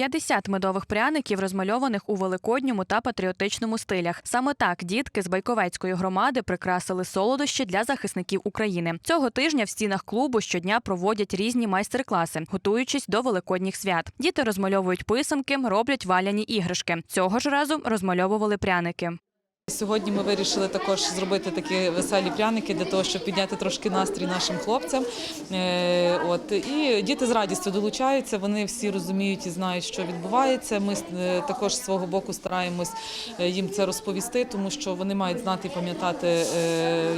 50 медових пряників, розмальованих у великодньому та патріотичному стилях. Саме так дітки з Байковецької громади прикрасили солодощі для захисників України. Цього тижня в стінах клубу щодня проводять різні майстер-класи, готуючись до великодніх свят. Діти розмальовують писанки, роблять валяні іграшки. Цього ж разу розмальовували пряники. Сьогодні ми вирішили також зробити такі веселі пряники для того, щоб підняти трошки настрій нашим хлопцям. Е, От і діти з радістю долучаються. Вони всі розуміють і знають, що відбувається. Ми е, також з свого боку стараємось е, їм це розповісти, тому що вони мають знати і пам'ятати,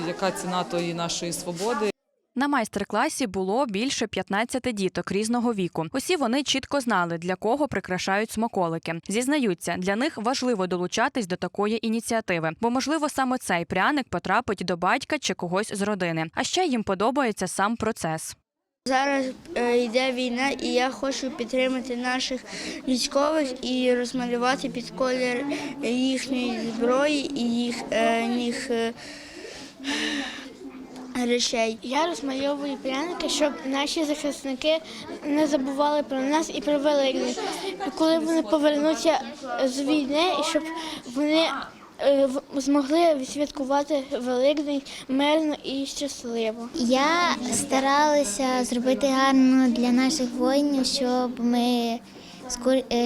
яка ціна тої нашої свободи. На майстер-класі було більше 15 діток різного віку. Усі вони чітко знали, для кого прикрашають смаколики. Зізнаються, для них важливо долучатись до такої ініціативи, бо можливо саме цей пряник потрапить до батька чи когось з родини. А ще їм подобається сам процес. Зараз е, йде війна, і я хочу підтримати наших військових і розмалювати під колір їхньої зброї і їх, е, е, речей. Я розмальовую пряники, щоб наші захисники не забували про нас і про Великдень. Коли вони повернуться з війни, і щоб вони е, змогли відсвяткувати Великдень мирно і щасливо. Я старалася зробити гарно для наших воїнів, щоб ми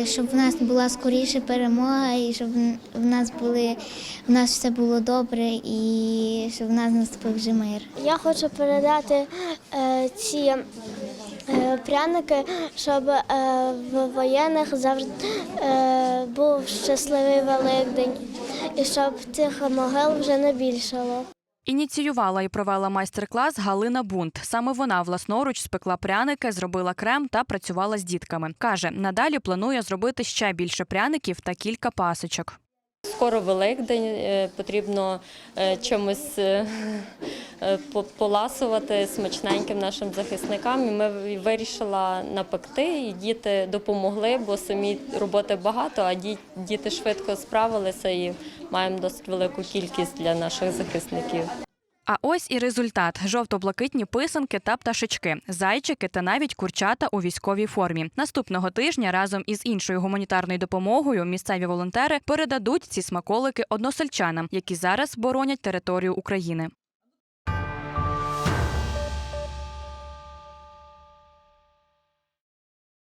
щоб в нас була скоріше перемога, і щоб в нас були в нас все було добре, і щоб в нас наступив вже мир. Я хочу передати е, ці е, пряники, щоб е, в воєнних завжди е, був щасливий Великдень і щоб цих могил вже не більшало. Ініціювала і провела майстер-клас Галина Бунт. Саме вона власноруч спекла пряники, зробила крем та працювала з дітками. Каже, надалі планує зробити ще більше пряників та кілька пасочок. Скоро Великдень, е, потрібно е, чимось е, поласувати смачненьким нашим захисникам. І ми вирішила напекти, і діти допомогли, бо самі роботи багато, а діти швидко справилися і маємо досить велику кількість для наших захисників. А ось і результат: жовто-блакитні писанки та пташечки, зайчики та навіть курчата у військовій формі. Наступного тижня разом із іншою гуманітарною допомогою місцеві волонтери передадуть ці смаколики односельчанам, які зараз боронять територію України.